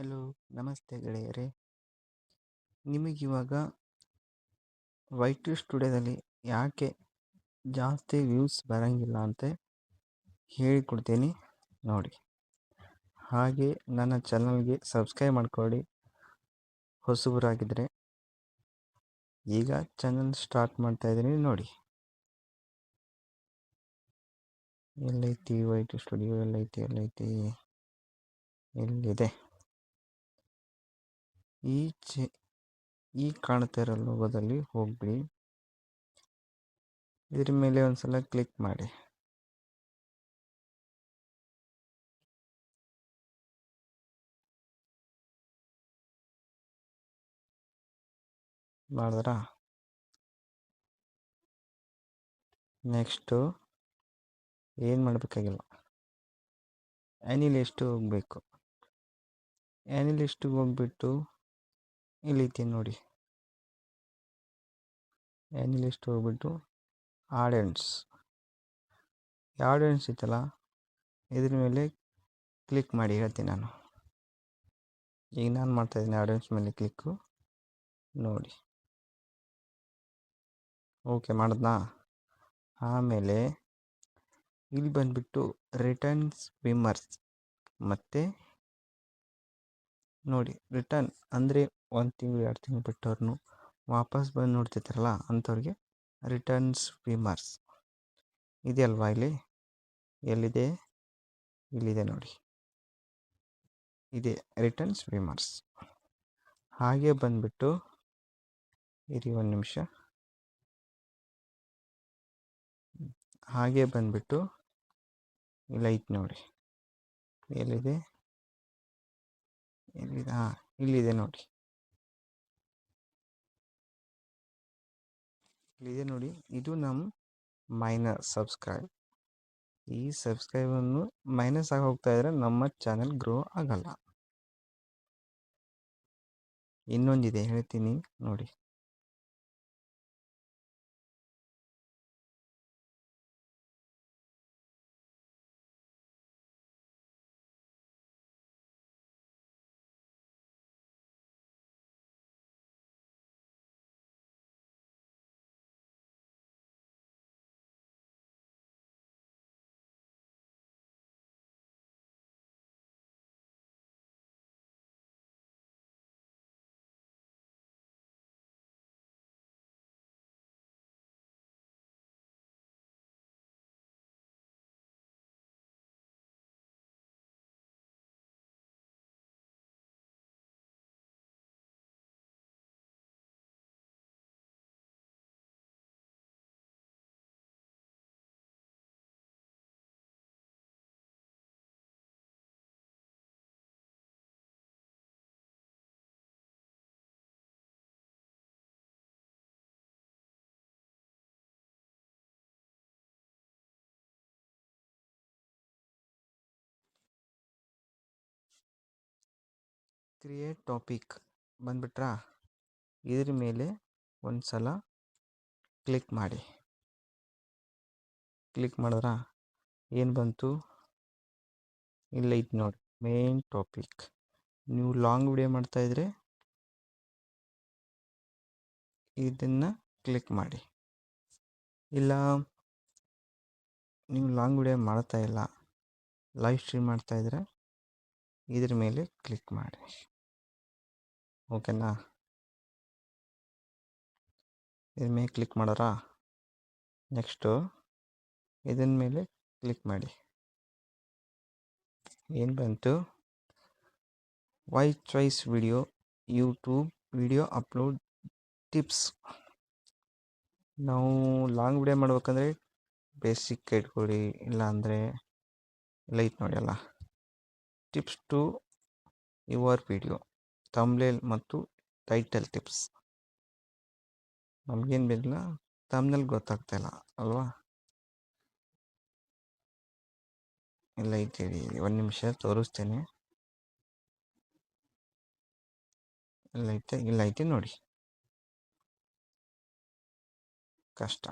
Hello, ನಮಸ್ತೆ ಗೆಳೆಯರೇ. ನಿಮಗಿವಾಗ white ಸ್ಟುಡಿಯೋದಲ್ಲಿ ಯಾಕೆ ಜಾಸ್ತಿ ವ್ಯೂಸ್ ಬರೋಂಗಿಲ್ಲ ಅಂತ ಹೇಳಿಕೊಡ್ತೀನಿ ನೋಡಿ. ಹಾಗೆ ನನ್ನ ಚಾನಲ್ಗೆ ಸಬ್ಸ್ಕ್ರೈಬ್ ಮಾಡ್ಕೊಳ್ಳಿ. ಹೊಸಬರಾಗಿದ್ದರೆ ಈಗ ಚಾನಲ್ ಸ್ಟಾರ್ಟ್ ಮಾಡ್ತಾ ಇದ್ದೀನಿ ನೋಡಿ. ಎಲ್ಲೈತಿ ಟು ಸ್ಟುಡಿಯೋ, ಎಲ್ಲೈತಿ ಎಲ್ಲೈತಿ, ಎಲ್ಲಿದೆ? ಈ ಈ ಕಾಣ್ತಾ ಇರೋ ಲೋಗೋದಲ್ಲಿ ಹೋಗಿ ಇದ್ರ ಮೇಲೆ ಒಂದ್ಸಲ ಕ್ಲಿಕ್ ಮಾಡಿ. ಮಾಡಿದ್ರ? ನೆಕ್ಸ್ಟು ಏನು ಮಾಡಬೇಕಾಗಿಲ್ಲ. ಆ್ಯನಿಲಿಸ್ಟು ಹೋಗಬೇಕು? ಆ್ಯನಿಲಿಸ್ಟಿಗೆ ಹೋಗ್ಬಿಟ್ಟು ಇಲ್ಲಿತಿ ನೋಡಿ. ಆ್ಯನಿಲಿಸ್ಟ್ ಹೋಗ್ಬಿಟ್ಟು? ಆಡಿಯನ್ಸ್ ಆಡಿಯನ್ಸ್ ಇತ್ತಲ್ಲ ಇದ್ರ ಮೇಲೆ ಕ್ಲಿಕ್ ಮಾಡಿ ಹೇಳ್ತೀನಿ ನಾನು. ಈಗ ನಾನು ಮಾಡ್ತಾಯಿದ್ದೀನಿ ಆಡಿಯನ್ಸ್ ಮೇಲೆ ಕ್ಲಿಕ್ಕು ನೋಡಿ. ಓಕೆ ಮಾಡಿದ್ನಾ? ಆಮೇಲೆ ಇಲ್ಲಿ ಬಂದುಬಿಟ್ಟು ರಿಟರ್ನ್ಸ್ ವಿಮರ್ಸ್ ಮತ್ತು ನೋಡಿ ರಿಟರ್ನ್ ಅಂದರೆ ಒಂದು ತಿಂಗಳು, ಎರಡು ತಿಂಗಳು ಬಿಟ್ಟವ್ರನ್ನು ವಾಪಸ್ ಬಂದು ನೋಡ್ತಿರ್ತಾರಲ್ಲ ಅಂಥವ್ರಿಗೆ ರಿಟರ್ನ್ಸ್ ವಿಮರ್ಸ್ ಇದೆಯಲ್ವಾ ಇಲ್ಲಿ? ಎಲ್ಲಿದೆ? ಇಲ್ಲಿದೆ ನೋಡಿ. ಇದೆ ರಿಟರ್ನ್ಸ್ ವಿಮರ್ಸ್ ಹಾಗೆ ಬಂದುಬಿಟ್ಟು ಇರಿ ಒಂದು ನಿಮಿಷ. ಹಾಗೆ ಬಂದುಬಿಟ್ಟು ಇಲ್ಲೈತೆ ನೋಡಿ. ಎಲ್ಲಿದೆ? ಎಲ್ಲಿದೆ? ಹಾಂ, ಇಲ್ಲಿದೆ ನೋಡಿ. ಇಲ್ಲಿದೆ ನೋಡಿ. ಇದು ನಮ್ಮ ಮೈನಸ್ ಸಬ್ಸ್ಕ್ರೈಬ್ ಈ ಸಬ್ಸ್ಕ್ರೈಬನ್ನು ಮೈನಸ್ ಆಗಿ ಹೋಗ್ತಾ ಇದ್ರೆ ನಮ್ಮ ಚಾನೆಲ್ ಗ್ರೋ ಆಗಲ್ಲ. ಇನ್ನೊಂದಿದೆ ಹೇಳ್ತೀನಿ ನೋಡಿ. ಕ್ರಿಯೇಟ್ ಟಾಪಿಕ್ ಬಂದುಬಿಟ್ರಾ? ಇದ್ರ ಮೇಲೆ ಒಂದು ಸಲ ಕ್ಲಿಕ್ ಮಾಡಿ. ಕ್ಲಿಕ್ ಮಾಡಿದ್ರ? ಏನು ಬಂತು? ಇಲ್ಲ ಇದು ನೋಡಿ, ಮೇನ್ ಟಾಪಿಕ್. ನೀವು ಲಾಂಗ್ ವಿಡಿಯೋ ಮಾಡ್ತಾಯಿದ್ರೆ ಇದನ್ನು ಕ್ಲಿಕ್ ಮಾಡಿ. ಇಲ್ಲ, ನೀವು ಲಾಂಗ್ ವಿಡಿಯೋ ಮಾಡ್ತಾ ಇಲ್ಲ, ಲೈವ್ ಸ್ಟ್ರೀಮ್ ಮಾಡ್ತಾಯಿದ್ರೆ ಇದ್ರ ಮೇಲೆ ಕ್ಲಿಕ್ ಮಾಡಿ. ಓಕೆನಾ ಇದ್ರ ಮೇಲೆ ಕ್ಲಿಕ್ ಮಾಡೋರಾ? ನೆಕ್ಸ್ಟು ಇದನ್ನ ಮೇಲೆ ಕ್ಲಿಕ್ ಮಾಡಿ. ಏನು ಬಂತು? Why choice video YouTube video upload tips ನಾವು ಲಾಂಗ್ ವಿಡಿಯೋ ಮಾಡ್ಬೇಕಂದ್ರೆ ಬೇಸಿಕ್ ಇಟ್ಕೊಳ್ಳಿ ಇಲ್ಲಾಂದರೆ ಲೈಟ್ ನೋಡಿ ಅಲ್ಲ. Tips to your video thumbnail ಮತ್ತು ಟೈಟಲ್ ಟಿಪ್ಸ್ ನಮಗೇನು ಬೇಕಿಲ್ಲ? ತಮ್ನಲ್ಲಿ ಗೊತ್ತಾಗ್ತಾಯಿಲ್ಲ ಅಲ್ವಾ? ಇಲ್ಲ ಐತೆ ಒಂದು ನಿಮಿಷ ತೋರಿಸ್ತೇನೆ. ಇಲ್ಲ, ಐತೆ ಇಲ್ಲ, ಐತೆ ನೋಡಿ. ಕಷ್ಟ.